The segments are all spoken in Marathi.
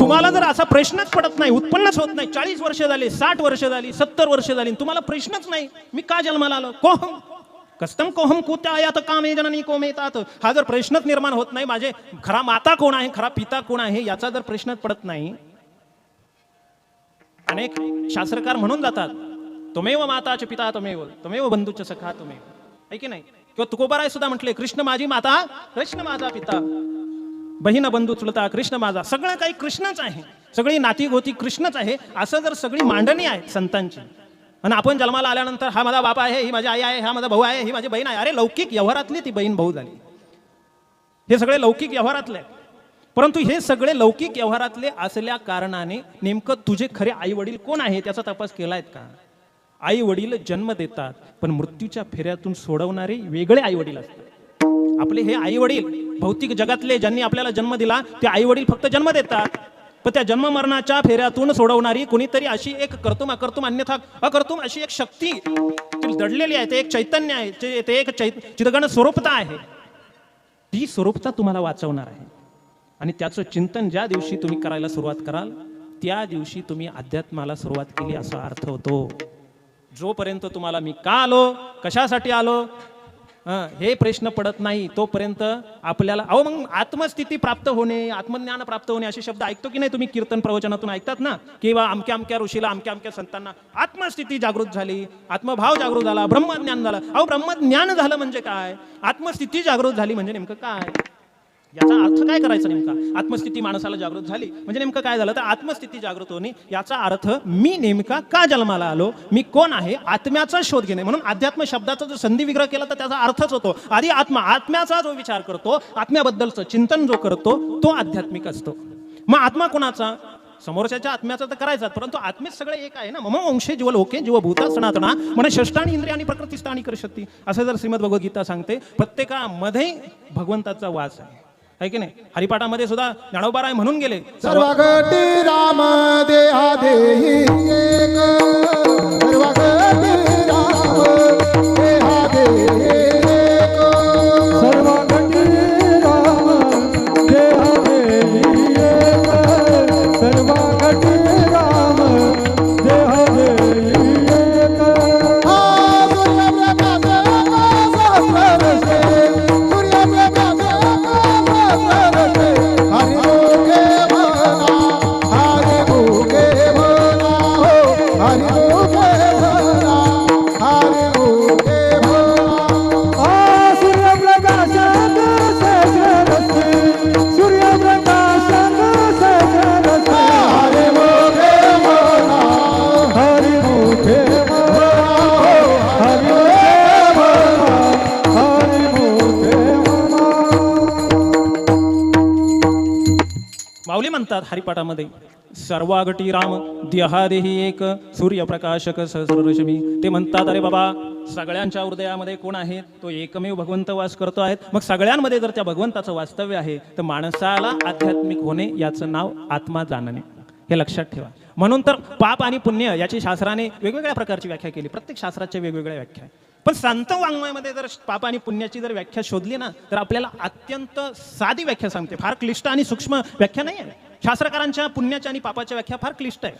तुम्हाला जर असा प्रश्नच पडत नाही उत्पन्नच होत नाही चाळीस वर्ष झाली साठ वर्ष झाली सत्तर वर्ष झाली तुम्हाला प्रश्नच नाही मी का जन्माला आलो? कोहम. कस्तम कोहम कुत्या आयात कामे जननी कोम येतात हा जर प्रश्नच निर्माण होत नाही माझे खरा माता कोण आहे खरा पिता कोण आहे याचा जर प्रश्नच पडत नाही अनेक शास्त्रकार म्हणून जातात तुमेव माताचे पिता तुमेव तुमेव बंधूचे सखा तुम्ही आहे की नाही? किंवा तुकोबाराय सुद्धा म्हटले कृष्ण माझी माता कृष्ण माझा पिता. बहीण बंधू चुलता कृष्ण माझा सगळं काही कृष्णच आहे. सगळी नाती गोती कृष्णच आहे. असं जर सगळी मांडणी आहे संतांची आणि आपण जन्माला आल्यानंतर हा माझा बाप आहे ही माझी आई आहे हा माझा भाऊ आहे ही माझी बहीण आहे. अरे लौकिक व्यवहारातली ती बहीण भाऊ झाली. हे सगळे लौकिक व्यवहारातले परंतु हे सगळे लौकिक व्यवहारातले असल्या कारणाने नेमकं तुझे खरे आई वडील कोण आहे त्याचा तपास केलायत का? आई वडील जन्म देतात पण मृत्यूच्या फेऱ्यातून सोडवणारे वेगळे आई वडील असतात. आपले हे आई वडील भौतिक जगातले ज्यांनी आपल्याला जन्म दिला ते आई वडील फक्त जन्म देतात. पण त्या जन्म मरणाच्या फेऱ्यातून सोडवणारी कुणीतरी अशी एक कर्तुम अकर्तुम अन्यथा अकर्तुम अशी एक शक्ती. ती दडलेली आहे ते एक चैतन्य आहे ते एक चैत चितगण स्वरूपता आहे. ती स्वरूपता तुम्हाला वाचवणार आहे. आणि त्याचं चिंतन ज्या दिवशी तुम्ही करायला सुरुवात कराल त्या दिवशी तुम्ही अध्यात्माला सुरुवात केली असा अर्थ होतो. जोपर्यंत तुम्हाला मी का आलो कशासाठी आलो हे प्रश्न पडत नाही. तोपर्यंत आपल्याला अहो मग आत्मस्थिती प्राप्त होणे आत्मज्ञान प्राप्त होणे असे शब्द ऐकतो की नाही तुम्ही? कीर्तन प्रवचनातून ऐकतात ना? किंवा अमक्या अमक्या ऋषीला अमक्या अमक्या संतांना आत्मस्थिती जागृत झाली आत्मभाव जागृत झाला ब्रह्मज्ञान झालं. अहो ब्रह्मज्ञान झालं म्हणजे काय? आत्मस्थिती जागृत झाली म्हणजे नेमकं काय? याचा अर्थ काय करायचा नेमका? आत्मस्थिती माणसाला जागृत झाली. म्हणजे नेमकं काय झालं? तर आत्मस्थिती जागृत होणे याचा अर्थ मी नेमका का जन्माला आलो? मी कोण आहे? आत्म्याचा शोध घेणे. म्हणून अध्यात्म शब्दाचा जर संधी विग्रह केला तर त्याचा अर्थच होतो आधी आत्मा आत्म्याचा जो विचार करतो आत्म्याबद्दलचं चिंतन जो करतो तो आध्यात्मिक असतो. मग आत्मा कोणाचा? समोरच्याच्या आत्म्याचा तर करायचा परंतु आत्मेच सगळे एक आहे ना? मम वंशे जीव लोके जीव भूता सनातना म्हणजे षष्टाणी इंद्रियानी प्रकृतीस्थानी करशक्ती असं जर श्रीमद भगवद्गीता सांगते प्रत्येकामध्ये भगवंताचा वास आहे. आहे की नाही? हरिपाठामध्ये सुद्धा ज्ञानोबाराय म्हणून गेले. सर्वगती राम देहा देही सर्वगती राम देहा देही माऊली म्हणतात हरिपाठामध्ये. सर्वागटी राम देहादेही एक सूर्यप्रकाशक सहस्ररश्मी ते म्हणतात अरे बाबा सगळ्यांच्या हृदयामध्ये कोण आहे? तो एकमेव भगवंत वास करतो आहेत मग सगळ्यांमध्ये जर त्या भगवंताचं वास्तव्य आहे तर माणसाला आध्यात्मिक होणे याचं नाव आत्मा जाणणे. हे लक्षात ठेवा. म्हणून तर पाप आणि पुण्य याची शास्त्राने वेगवेगळ्या प्रकारची व्याख्या केली. प्रत्येक शास्त्राच्या वेगवेगळ्या व्याख्या. आहे पण संत वाङ्मयामध्ये जर पाप आणि पुण्याची जर व्याख्या शोधली ना तर आपल्याला अत्यंत साधी व्याख्या सांगते. फार क्लिष्ट आणि सूक्ष्म व्याख्या नाही आहे शास्त्रकारांच्या पुण्याच्या आणि पापाच्या व्याख्या फार क्लिष्ट आहे.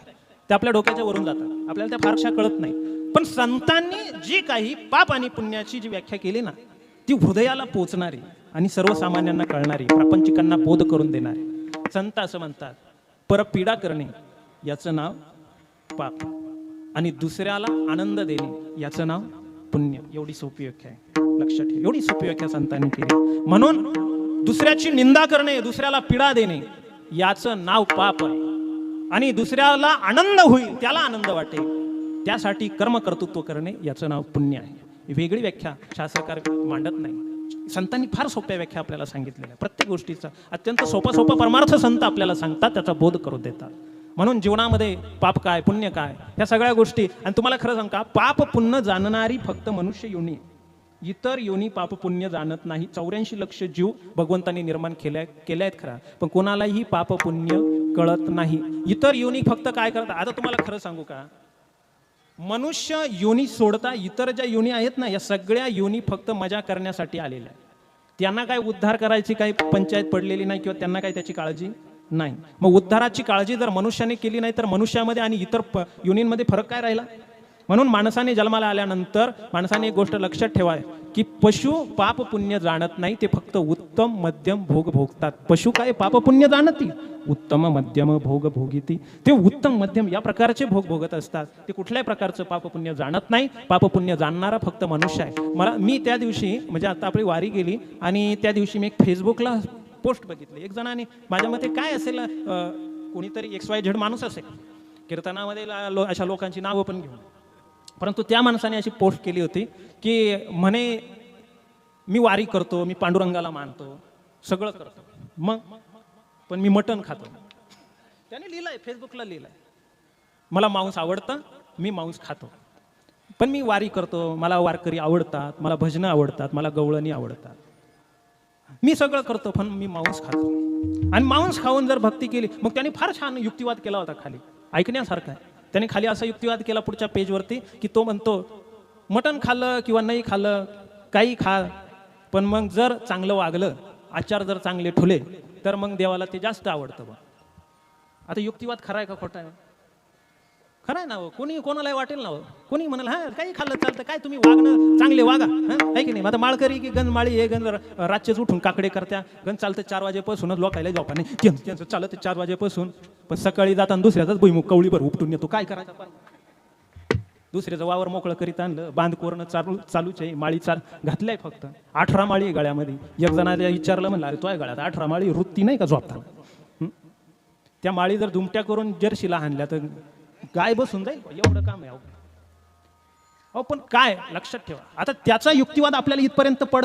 त्या आपल्या डोक्याच्या वरून जातात. आपल्याला त्या फारशा कळत नाही. पण संतांनी जी काही पाप आणि पुण्याची जी व्याख्या केली ना ती हृदयाला पोचणारी आणि सर्वसामान्यांना कळणारी प्रापंचिकांना बोध करून देणारी. संत असं म्हणतात परपीडा करणे याचं नाव पाप. आणि दुसऱ्याला आनंद देणे याचं नाव पुण्य. एवढी सोपी व्याख्या आहे. लक्षात ठेव. एवढी सोपी व्याख्या संतांनी केली. म्हणून दुसऱ्याची निंदा करणे दुसऱ्याला पीडा देणे याचं नाव पाप आहे. आणि दुसऱ्याला आनंद होईल त्याला आनंद वाटेल. त्यासाठी कर्म कर्तृत्व करणे याचं नाव पुण्य आहे. वेगळी व्याख्या शास्त्रकार मांडत नाही. संतांनी फार सोप्या व्याख्या आपल्याला सांगितलेल्या प्रत्येक गोष्टीचा अत्यंत सोपा सोपा परमार्थ संत आपल्याला सांगतात त्याचा बोध करून देतात. म्हणून जीवनामध्ये पाप काय पुण्य काय ह्या सगळ्या गोष्टी. आणि तुम्हाला खरं सांग का पाप पुण्य जाणणारी फक्त मनुष्य योनी. इतर योनी पाप पुण्य जाणत नाही. चौऱ्याऐंशी लक्ष जीव भगवंतांनी निर्माण केल्या केल्या आहेत खरा. पण कोणालाही पाप पुण्य कळत नाही. इतर योनी फक्त काय करतात? आता तुम्हाला खरं सांगू का मनुष्य योनी सोडता इतर ज्या योनी आहेत ना या सगळ्या योनी फक्त मजा करण्यासाठी आलेल्या त्यांना काय उद्धार करायची काही पंचायत पडलेली नाही किंवा त्यांना काय त्याची काळजी? नाही. मग उद्धाराची काळजी जर मनुष्याने केली नाही तर मनुष्यामध्ये आणि इतर प युनियनमध्ये फरक काय राहिला? म्हणून माणसाने जन्माला आल्यानंतर माणसाने एक गोष्ट लक्षात ठेवाय की पशु पाप पुण्य जाणत नाही ते फक्त उत्तम मध्यम भोग भोगतात. पशु काय पाप पुण्य जाणती? उत्तम मध्यम भोग भोगिती. ते उत्तम मध्यम या प्रकारचे भोग भोगत असतात. ते कुठल्याही प्रकारचं पाप पुण्य जाणत नाही. पाप पुण्य जाणणारा फक्त मनुष्य आहे. मला मी त्या दिवशी म्हणजे आता आपली वारी गेली आणि त्या दिवशी मी एक फेसबुकला पोस्ट बघितली. एक जणाने माझ्या मते काय असेल कोणीतरी एक्स वाय झेड माणूस असेल कीर्तनामध्ये ला- लो अशा लोकांची नावं पण घेऊन. परंतु त्या माणसाने अशी पोस्ट केली होती की म्हणे मी वारी करतो मी पांडुरंगाला मानतो सगळं करतो. मग पण मी मटण खातो. त्याने लिहिलंय फेसबुकला लिहिलंय. मला मांस आवडतं मी मांस खातो. पण मी वारी करतो मला वारकरी आवडतात मला भजनं आवडतात मला गवळणी आवडतात. मी सगळं करतो पण मी मांस खातो. आणि मांस खाऊन जर भक्ती केली मग त्याने फार छान युक्तिवाद केला होता खाली. ऐकण्यासारखा आहे. त्याने खाली असा युक्तिवाद केला पुढच्या पेजवरती की तो म्हणतो मटण खाल्लं किंवा नाही खाल्लं काही खा पण मग जर चांगलं वागलं आचार जर चांगले ठुले तर मग देवाला ते जास्त आवडतं बा. आता युक्तिवाद खरा आहे का खोटा आहे? खरं आहे ना हो. कोणी कोणालाही वाटेल ना हो. कोणी म्हणाल हा काही खाल्लं चालतं काय तुम्ही वागणं? चांगले वागा. हा? आहे की नाही? आता माळकरी की गंज माळी हे गंज रातचेच उठून काकडे करत्या. गंज चालतं चार वाजेपासूनच लोकायला जाऊ नाही त्यांचं चालतं चालत चार वाजेपासून. पण सकाळी जाताना दुसऱ्याचाच भुईमुख कवळीभर उपटून येतो काय करायचं पण दुसऱ्याचं वावर मोकळं करीत आणलं. बांध कोरणं चालू चालूच आहे. माळी चाल घातलंय फक्त. अठरा माळी आहे गळ्यामध्ये. एक जणाला विचारलं म्हणलं अरे तो आहे गळ्यात अठरा माळी? वृत्ती नाही का झोपताना? त्या माळी जर दुमट्या करून जर्शीला हाणल्या तर गाय बसून जाईल? एवढं काम आहे अहो. अहो पण काय? लक्षात ठेवा. आता त्याचा युक्तिवाद आपल्याला इथपर्यंत पड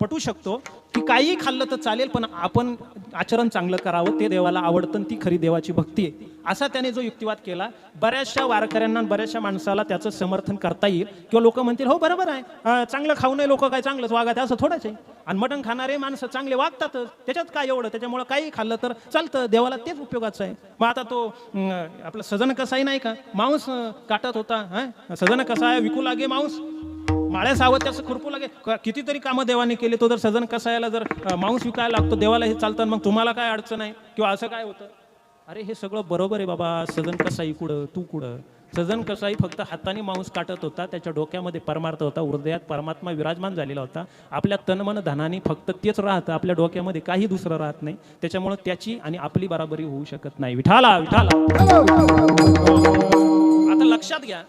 पटू शकतो की काहीही खाल्लं तर चालेल पण आपण आचरण चांगलं करावं ते देवाला आवडतं ती खरी देवाची भक्ती आहे. असा त्याने जो युक्तिवाद केला बऱ्याचशा वारकऱ्यांना बऱ्याचशा माणसाला त्याचं समर्थन करता येईल. किंवा लोक म्हणतील हो बरोबर आहे. चांगलं खाऊ नये लोक काय चांगलंच वागत असं थोडंच आहे. आणि मटण खाणारे माणसं चांगले वागतातच त्याच्यात काय एवढं? त्याच्यामुळं काही खाल्लं तर चालतं देवाला तेच उपयोगाचं आहे. मग आता तो आपलं आपला सजन कसाही नाही का? मांस काटत होता हा सजन कसा आहे विकू लागे मांस. माळ्या सावत त्याचं खुरपू लागे. क- कितीतरी कामं देवाने केले. तो जर सजन कसायला जर अं, मांस विकायला लागतो देवाला हे चालतं मग तुम्हाला काय अडचण आहे? किंवा असं काय होतं? अरे हे सगळं बरोबर आहे बाबा. सजन कसाई कुठं? तू कुठं? सजन कसाई फक्त हाताने मांस काटत होता. त्याच्या डोक्यामध्ये परमार्थ होता. हृदयात परमात्मा विराजमान झालेला होता. आपल्या तनमन धनाने फक्त तेच राहतं. आपल्या डोक्यामध्ये काही दुसरं राहत नाही. त्याच्यामुळे त्याची आणि आपली बराबरी होऊ शकत नाही. विठाला विठाला आता लक्षात घ्या.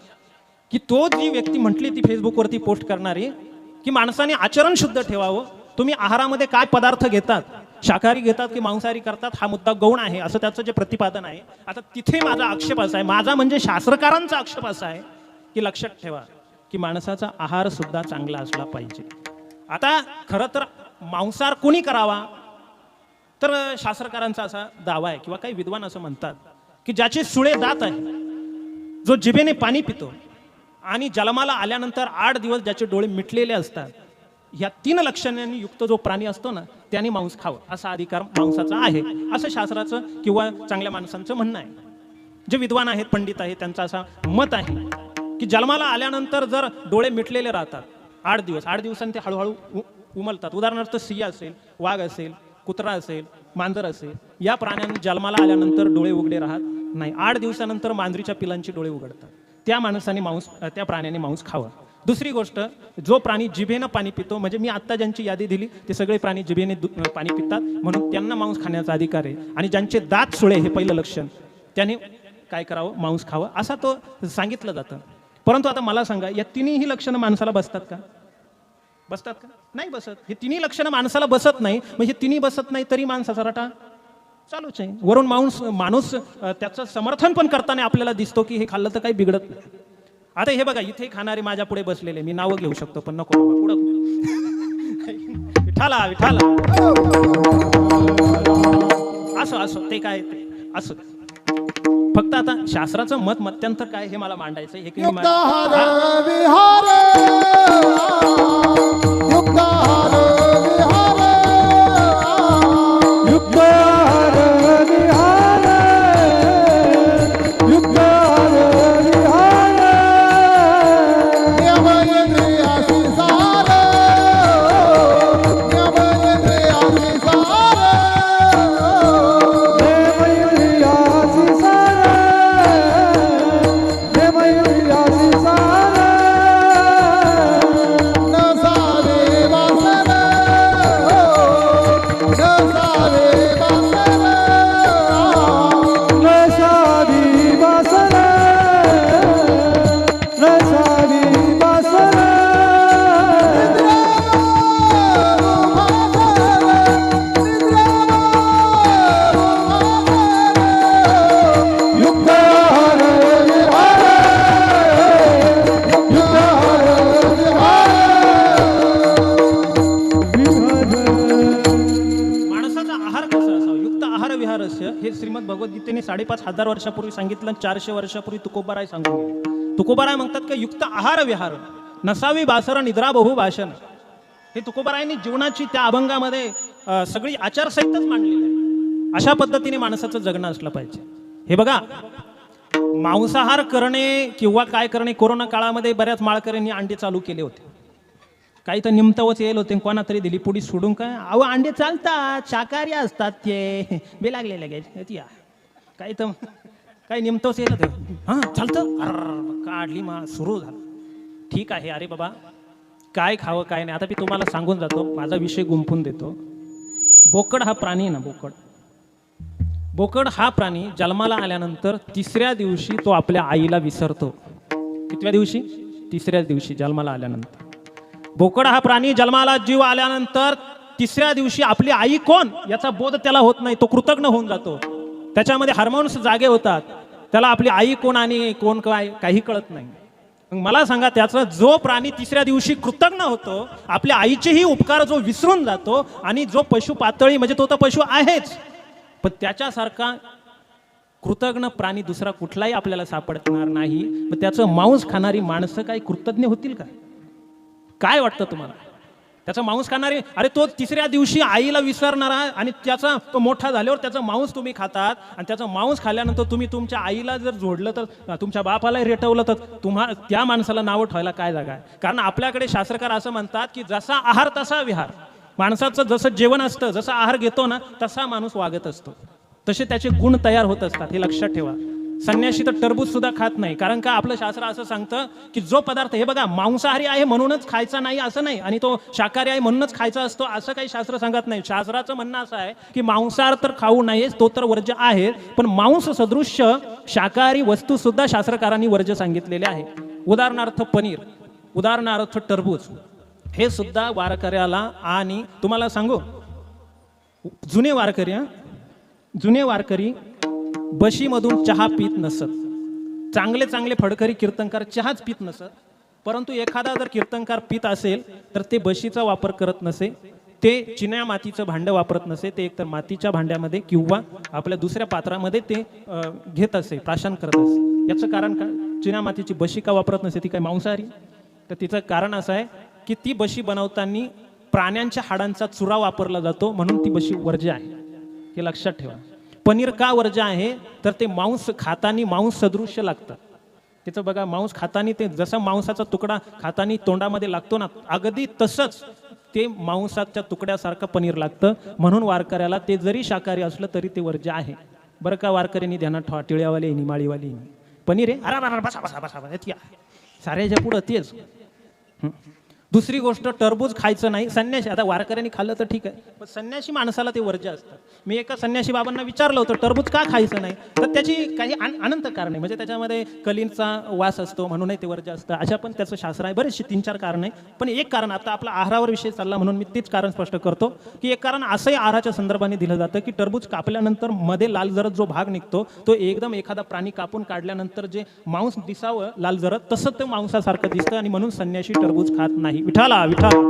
की तो जी व्यक्ती म्हटली ती फेसबुकवरती पोस्ट करणारी की माणसाने आचरण शुद्ध ठेवावं. तुम्ही आहारामध्ये काय पदार्थ घेतात? शाकाहारी घेतात की मांसाहारी करतात? हा मुद्दा गौण आहे असं त्याचं जे प्रतिपादन आहे. आता तिथे माझा आक्षेप असा आहे माझा म्हणजे शास्त्रकारांचा आक्षेप असा आहे की लक्षात ठेवा की माणसाचा आहार सुद्धा चांगला असला पाहिजे. आता खरं तर मांसाहार कोणी करावा? तर शास्त्रकारांचा असा दावा आहे किंवा काही विद्वान असं म्हणतात की ज्याचे सुळे दात आहे जो जिभेने पाणी पितो आणि जन्माला आल्यानंतर आठ दिवस ज्याचे डोळे मिटलेले असतात या तीन लक्षणांनी युक्त जो प्राणी असतो ना त्याने मांस खावं असा अधिकार मांसाचा आहे. असं शास्त्राचं किंवा चांगल्या माणसांचं म्हणणं आहे. जे विद्वान आहेत पंडित आहेत त्यांचं असा मत आहे की जन्माला आल्यानंतर जर डोळे मिटलेले राहतात आठ दिवस आठ दिवसांनी ते हळूहळू उमलतात. उदाहरणार्थ सिंह असेल वाघ असेल कुत्रा असेल मांजर असेल या प्राण्यांनी जन्माला आल्यानंतर डोळे उघडे राहत नाही. आठ दिवसानंतर मांजरीच्या पिलांची डोळे उघडतात. त्या माणसाने मांस त्या प्राण्याने मांस खावं. दुसरी गोष्ट जो प्राणी जिभेनं पाणी पितो म्हणजे मी आत्ता ज्यांची यादी दिली ते सगळे प्राणी जिभेने पाणी पितात म्हणून त्यांना मांस खाण्याचा अधिकार आहे. आणि ज्यांचे दात सुळे हे पहिलं लक्षण त्याने काय करावं? मांस खावं. असा तो सांगितलं जातं. परंतु आता मला सांगा या तिन्ही लक्षणं माणसाला बसतात का? बसतात का? नाही बसत. हे तिन्ही लक्षणं माणसाला बसत नाही. म्हणजे तिन्ही बसत नाही तरी माणसाचा रटा? चालूच आहे. वरून माणूस माणूस त्याचं समर्थन पण करताना आपल्याला दिसतो की हे खाल्लं तर काही बिघडत नाही. आता हे बघा इथे खाणारे माझ्या पुढे बसलेले मी नावं घेऊ शकतो पण नको पुढं विठाला विठाला. असो असो ते काय असो. फक्त आता शास्त्राचं मत मत्यंतर काय हे मला मांडायचं हे साडेपाच हजार वर्षापूर्वी सांगितलं चारशे वर्षापूर्वी तुकोबाराय सांगून गेले. तुकोबाराय म्हणतात की युक्त आहार विहार. नसावी बासर निद्रा बहु भाषण. हे तुकोबारायांनी जीवनाची त्या अभंगामध्ये सगळी आचारसंहिताच मांडलेली आहे अशा पद्धतीने माणसाचं जगणं असलं पाहिजे. हे बघा मांसाहार करणे किंवा काय करणे कोरोना काळामध्ये बऱ्याच माळकऱ्यांनी अंडे चालू केले होते. काही तर निमतवच येईल होते कोणा तरी दिली पुढी सोडून काय? अहो अंडे चालतात शाकाहारी असतात ते. बे लागले लगेच. या. काही तर काय निमतावच येईल तर हां चालतं? काढली मा सुरू झालं. ठीक आहे अरे बाबा काय खावं काय नाही. आता मी तुम्हाला सांगून जातो माझा विषय गुंफून देतो. बोकड हा प्राणी आहे ना बोकड. बोकड हा प्राणी जन्माला आल्यानंतर तिसऱ्या दिवशी तो आपल्या आईला विसरतो. कितव्या दिवशी? तिसऱ्या दिवशी जन्माला आल्यानंतर. बोकड हा प्राणी जन्माला जीव आल्यानंतर तिसऱ्या दिवशी आपली आई कोण? याचा बोध त्याला होत नाही तो कृतज्ञ होऊन जातो. त्याच्यामध्ये हार्मोन्स जागे होतात. त्याला आपली आई कोण आणि कोण काय काही कळत नाही. मग मला सांगा त्याचा जो प्राणी तिसऱ्या दिवशी कृतज्ञ होतो आपल्या आईचेही उपकार जो विसरून जातो आणि जो पशु पातळी म्हणजे तो तर पशु आहेच. पण त्याच्यासारखा कृतज्ञ प्राणी दुसरा कुठलाही आपल्याला सापडणार नाही. पण त्याचं मांस खाणारी माणसं काही कृतज्ञ होतील का? काय वाटतं तुम्हाला? त्याचा मांस खाणारे अरे तो तिसऱ्या दिवशी आईला विसरणारा आणि त्याचा तो मोठा झाल्यावर त्याचं मांस तुम्ही खातात आणि त्याचं मांस खाल्ल्यानंतर तुम्ही तुमच्या आईला जर जोडलं तर तुमच्या बापाला रेटवलं तर तुम्हा त्या माणसाला नावं ठेवायला काय जागा आहे? कारण आपल्याकडे शास्त्रकार असं म्हणतात की जसा आहार तसा विहार. माणसाचं जसं जेवण असतं जसा आहार घेतो ना तसा माणूस वागत असतो. तसे त्याचे गुण तयार होत असतात हे लक्षात ठेवा. संन्याशी तर टरबूज सुद्धा खात नाही. कारण का आपलं शास्त्र असं सांगतं की जो पदार्थ हे बघा मांसाहारी आहे म्हणूनच खायचा नाही असं नाही. आणि तो शाकाहारी आहे म्हणूनच खायचा असतो असं काही शास्त्र सांगत नाही. शास्त्राचं म्हणणं असं आहे की मांसाहार तर खाऊ नये तो तर वर्ज आहे पण मांस सदृश्य शाकाहारी वस्तू सुद्धा शास्त्रकारांनी वर्ज्य सांगितलेले आहे. उदाहरणार्थ पनीर उदाहरणार्थ टरबूज. हे सुद्धा वारकऱ्याला आणि तुम्हाला सांगू जुने वारकरी जुने वारकरी बशीमधून चहा पित नसत. चांगले चांगले फडकरी कीर्तनकार चहाच पित नसत. परंतु एखादा जर कीर्तनकार पित असेल तर ते बशीचा वापर करत नसे ते चिन्या मातीचं भांडं वापरत नसे ते एकतर मातीच्या भांड्यामध्ये किंवा आपल्या दुसऱ्या पात्रामध्ये ते घेत असे प्राशन करत असे. याचं कारण का चिन्या मातीची बशी का वापरत नसे? ती काय मांसाहारी? तर तिचं कारण असं आहे की ती बशी बनवताना प्राण्यांच्या हाडांचा चुरा वापरला जातो म्हणून ती बशी वर्ज्य आहे. हे लक्षात ठेवा. पनीर का वर्ज्य आहे? तर ते मांस खातानी मांस सदृश्य लागतं. त्याचं बघा मांस खातानी ते जसं मांसाचा तुकडा खातानी तोंडामध्ये लागतो ना अगदी तसंच ते मांसाच्या तुकड्यासारखं पनीर लागतं. म्हणून वारकऱ्याला ते जरी शाकाहारी असलं तरी ते वर्ज्य आहे. बरं का वारकऱ्यांनी ध्यानात ठेवा टिळ्यावाले निमाळीवाली पनीर आहे? अरा बसा बसा बसा बसा या. साऱ्याच्या पुढं तेच. दुसरी गोष्ट टरबूज खायचं नाही. संन्याशी आता वारकऱ्यांनी खाल्लं तर ठीक आहे. पण संन्याशी माणसाला ते वर्ज्य असतं. मी एका संन्याशी बाबांना विचारलं होतं टरबूज का खायचं नाही? तर त्याची काही अनंत कारण आहे. म्हणजे त्याच्यामध्ये कलींचा वास असतो म्हणूनही ते वर्ज्य असतं. अशा पण त्याचं शास्त्र आहे. बरेचसे तीन चार कारण आहे. पण एक कारण आता आपला आहारावर विषय चालला म्हणून मी तेच कारण स्पष्ट करतो की एक कारण असंही आहाराच्या संदर्भाने दिलं जातं की टरबूज कापल्यानंतरमध्ये लाल जरद जो भाग निघतो तो एकदम एखादा प्राणी कापून काढल्यानंतर जे मांस दिसावं लाल जरद तसं ते मांसासारखं दिसतं आणि म्हणून संन्याशी टरबूज खात नाही. विठाला विठाला.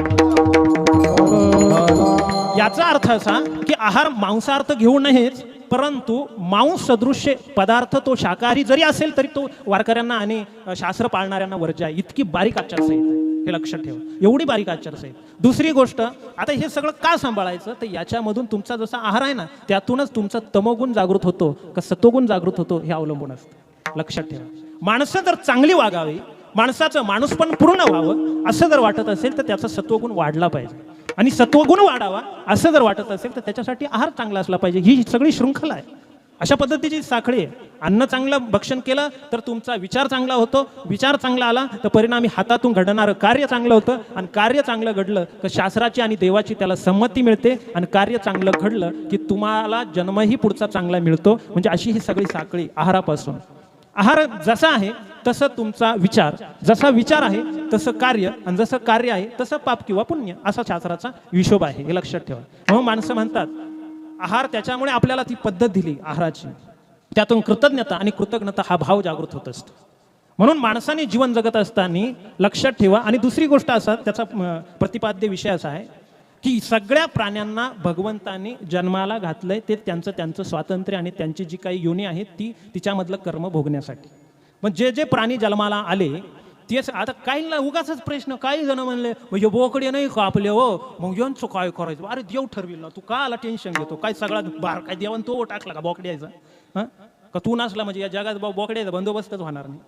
याचा अर्थ असा की आहार मांसार्थ घेऊ नयेच परंतु मांस सदृश्य पदार्थ तो शाकाहारी जरी असेल तरी तो वारकऱ्यांना आणि शास्त्र पाळणाऱ्यांना वर्ज्य आहे इतकी बारीक आचारसंहिता आहे. हे लक्षात ठेवा. एवढी बारीक आचारसंहिता दुसरी गोष्ट आता हे सगळं का सांभाळायचं? तर याच्यामधून तुमचा जसा आहार आहे ना त्यातूनच तुमचा तमोगुण जागृत होतो का सतोगुण जागृत होतो हे अवलंबून असतं. लक्षात ठेवा. माणसं जर चांगली वागावी माणसाचं माणूस पण पूर्ण व्हावं असं जर वाटत असेल तर त्याचा सत्वगुण वाढला पाहिजे. आणि सत्वगुण वाढावा असं जर वाटत असेल तर त्याच्यासाठी आहार चांगला असला पाहिजे. ही सगळी शृंखला आहे. अशा पद्धतीची साखळी आहे. अन्न चांगलं भक्षण केलं तर तुमचा विचार चांगला होतो. विचार चांगला आला तर परिणामी हातातून घडणारं कार्य चांगलं होतं. आणि कार्य चांगलं घडलं तर शास्त्राची आणि देवाची त्याला संमती मिळते. आणि कार्य चांगलं घडलं की तुम्हाला जन्मही पुढचा चांगला मिळतो. म्हणजे अशी ही सगळी साखळी आहारापासून. आहार जसा आहे तसं तुमचा विचार. जसा विचार आहे तसं कार्य. आणि जसं कार्य आहे तसं पाप किंवा पुण्य. असा शास्त्राचा हिशोब आहे. हे लक्षात ठेवा. म्हणून माणसं म्हणतात आहार त्याच्यामुळे आपल्याला ती पद्धत दिली आहाराची. त्यातून कृतज्ञता आणि कृतज्ञता हा भाव जागृत होत असतो. म्हणून माणसाने जीवन जगत असताना लक्षात ठेवा. आणि दुसरी गोष्ट असा त्याचा प्रतिपाद्य विषय असा आहे की सगळ्या प्राण्यांना भगवंतांनी जन्माला घातलंय ते त्यांचं त्यांचं स्वातंत्र्य आणि त्यांची जी काही योनी आहे ती तिच्यामधलं कर्म भोगण्यासाठी. पण जे जे प्राणी जन्माला आले तेच आता काहींना उगाच प्रश्न काही जण म्हणले म्हणजे बोकडे नाही का आपले हो? मग यांचं काय करायचं? अरे देव ठरविल ना तू का आला टेन्शन घेतो. काय सगळा बार काय देवान तो टाकला का बोकड्याचा? हां? का तू नसला म्हणजे या जगात बा- बोकड्याचा बंदोबस्तच होणार नाही.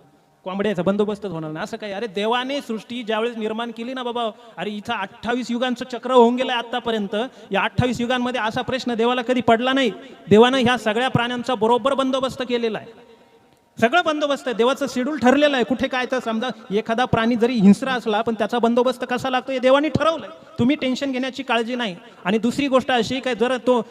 कोंबड्याचा बंदोबस्तच होणार नाही. असं काय अरे देवाने सृष्टी ज्यावेळेस निर्माण केली ना बाबा अरे इथं अठ्ठावीस युगांचं चक्र होऊन गेलंय आतापर्यंत या अठ्ठावीस युगांमध्ये असा प्रश्न देवाला कधी पडला नाही. देवानं ह्या सगळ्या प्राण्यांचा बरोबर बंदोबस्त केलेला आहे. सगळं बंदोबस्त आहे. देवाचं शेड्यूल ठरलेलं आहे. कुठे काय तर समजा एखादा प्राणी जरी हिंसरा असला पण त्याचा बंदोबस्त कसा लागतो हे देवाने ठरवलं तुम्ही टेन्शन घेण्याची काळजी नाही. आणि दुसरी गोष्ट अशी काय जर तो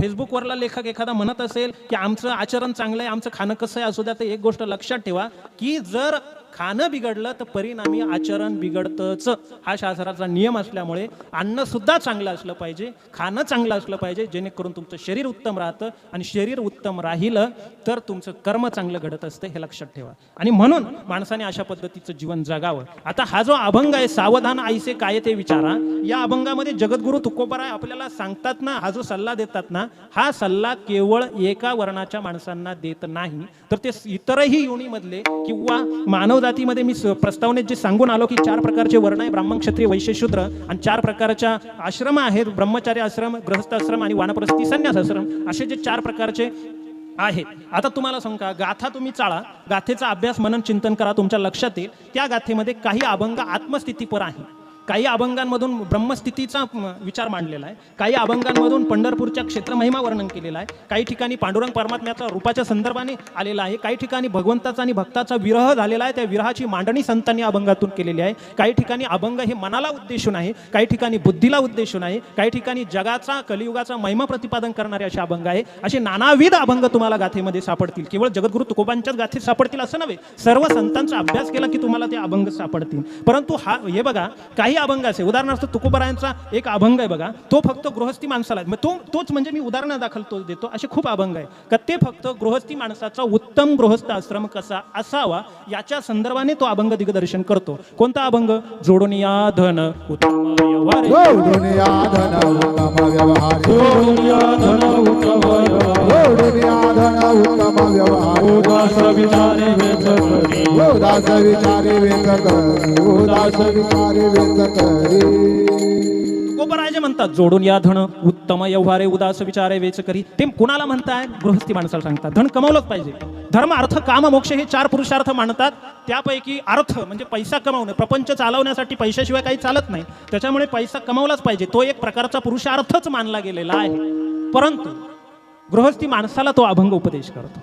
फेसबुकवरला लेखक एखादा म्हणत असेल की आमचं आचरण चांगलं आहे आमचं खाणं कसं आहे असू द्या तर एक गोष्ट लक्षात ठेवा की जर खाणं बिघडलं तर परिणामी आचरण बिघडतंच. हा शास्त्राचा नियम असल्यामुळे अन्न सुद्धा चांगलं असलं पाहिजे खाणं चांगलं असलं पाहिजे जेणेकरून तुमचं शरीर उत्तम राहतं आणि शरीर उत्तम राहिलं तर तुमचं कर्म चांगलं घडत असतं हे लक्षात ठेवा. आणि म्हणून माणसाने अशा पद्धतीचं जीवन जगावं. आता हा जो अभंग आहे सावधान आईसे काय ते विचारा या अभंगामध्ये जगद्गुरु तुकोबाराय आपल्याला सांगतात ना हा जो सल्ला देतात ना हा सल्ला केवळ एका वर्णाच्या माणसांना देत नाही तर ते इतरही योनीमधले किंवा मानव जातीमध्ये मी प्रस्तावनेत जे सांगून आलो की चार प्रकारचे वर्ण आहे ब्राह्मण क्षत्रिय वैश्य शूद्र आणि चार प्रकारच्या आश्रम आहेत ब्रह्मचारी आश्रम गृहस्थ आश्रम आणि वानप्रस्थी संन्यास आश्रम असे जे चार प्रकारचे आहेत. आता तुम्हाला सांगू का गाथा तुम्ही चाळा गाथेचा अभ्यास मनन चिंतन करा तुमच्या लक्षात येईल. त्या गाथेमध्ये काही अभंग आत्मस्थितीपर आहे. काही अभंगांमधून ब्रह्मस्थितीचा विचार मांडलेला आहे. काही अभंगांमधून पंढरपूरच्या क्षेत्र महिमा वर्णन केलेला आहे. काही ठिकाणी पांडुरंग परमात्म्याचा रूपाच्या संदर्भाने आलेला आहे. काही ठिकाणी भगवंताचा आणि भक्ताचा विरह झालेला आहे. त्या विरहाची मांडणी संतांनी अभंगातून केलेली आहे. काही ठिकाणी अभंग हे मनाला उद्देशून आहे. काही ठिकाणी बुद्धीला उद्देशून आहे. काही ठिकाणी जगाचा कलियुगाचा महिमा प्रतिपादन करणारे असे अभंग आहे. असे नानाविध अभंग तुम्हाला गाथेमध्ये सापडतील. केवळ जगद्गुरु तुकोबांच्याच गाथेत सापडतील असं नव्हे. सर्व संतांचा अभ्यास केला की तुम्हाला ते अभंग सापडतील. परंतु हा हे बघा काही अभंग असे. उदाहरणार्थ तुकोबरायांचा एक अभंग आहे बघा. तो फक्त गृहस्थी माणसाला मग तो तोच म्हणजे मी उदाहरण दाखल तो देतो. असे खूप अभंग आहे. का ते फक्त गृहस्थी माणसाचा उत्तम गृहस्थ आश्रम कसा असावा याच्या संदर्भाने तो अभंग दिग्दर्शन करतो. कोणता अभंग? जोडून या धन उत्तम व्यवहार जोडून या धन उत्तम व्यवहार जोडून या धन उत्तम व्यवहार. जोडून या धन उत्तम व्यवहार उदास विचारे वेच करी. उदास विचारे वेच करी जे म्हणतात जोडून या धन उत्तम व्यवहारे उदास विचारे वेच करी. ते कुणाला म्हणताय? गृहस्थी माणसाला सांगतात. धन कमवलंच पाहिजे. धर्म अर्थ काम मोक्ष हे चार पुरुषार्थ मानतात त्यापैकी अर्थ म्हणजे पैसा कमावणं. प्रपंच चालवण्यासाठी पैशाशिवाय काही चालत नाही. त्याच्यामुळे पैसा कमावलाच पाहिजे. तो एक प्रकारचा पुरुषार्थच मानला गेलेला आहे. परंतु गृहस्थी माणसाला तो अभंग उपदेश करतो.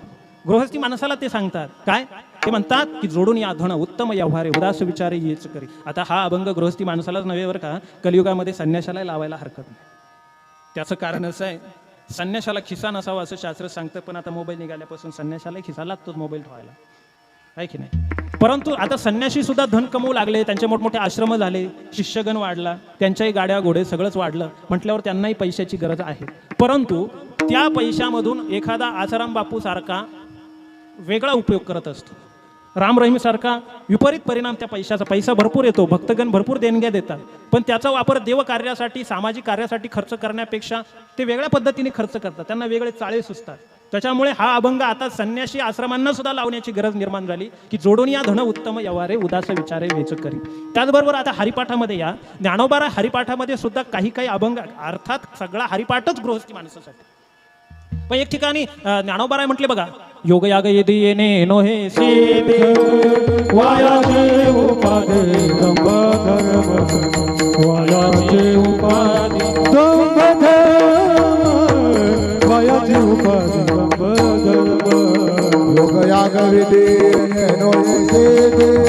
गृहस्थी माणसाला ते सांगतात. काय? ते म्हणतात की जोडून या धन उत्तम व्यवहारे उदास विचारे येच करी. आता हा अभंग गृहस्थी माणसालाच नव्हे बरं का? कलियुगामध्ये संन्याशाला लावायला हरकत नाही. त्याचं कारण असं आहे संन्याशाला खिसा नसावा असं शास्त्र सांगतं पण आता मोबाईल निघाल्यापासून संन्याशाला खिसा लागतोच मोबाईल ठेवायला. आहे की नाही? परंतु आता संन्याशी सुद्धा धन कमवू लागले त्यांचे मोठमोठे आश्रम झाले शिष्यगण वाढला त्यांच्याही गाड्या घोडे सगळंच वाढलं म्हटल्यावर त्यांनाही पैशाची गरज आहे. परंतु त्या पैशामधून एखादा आसाराम बापू सारखा वेगळा उपयोग करत असतो. राम रहीमसारखा विपरीत परिणाम त्या पैशाचा. पैसा भरपूर येतो भक्तगण भरपूर देणग्या देतात. पण त्याचा वापर देवकार्यासाठी सामाजिक कार्यासाठी खर्च करण्यापेक्षा ते वेगळ्या पद्धतीने खर्च करतात. त्यांना वेगळे चाळे सुचतात. त्याच्यामुळे हा अभंग आता संन्याशी आश्रमांना सुद्धा लावण्याची गरज निर्माण झाली की जोडून या धन उत्तम यवारे उदास विचारे वेच करी. त्याचबरोबर आता हरिपाठामध्ये या ज्ञानोबारा हरिपाठामध्ये सुद्धा काही काही अभंग अर्थात सगळा हरिपाठच गृहस्थी माणसासाठी. पण एक ठिकाणी ज्ञानोबारा ज्ञानोबाराय म्हटले बघा યોગ યાગ યદિ એને એનો હે સેવે વાયા જે ઉપાદે દંભ ધર્મ વાયા જે ઉપાદે દંભ ધર્મ વાયા જે ઉપાદે દંભ ધર્મ યોગ યાગ વિધિ એનો હે સેવે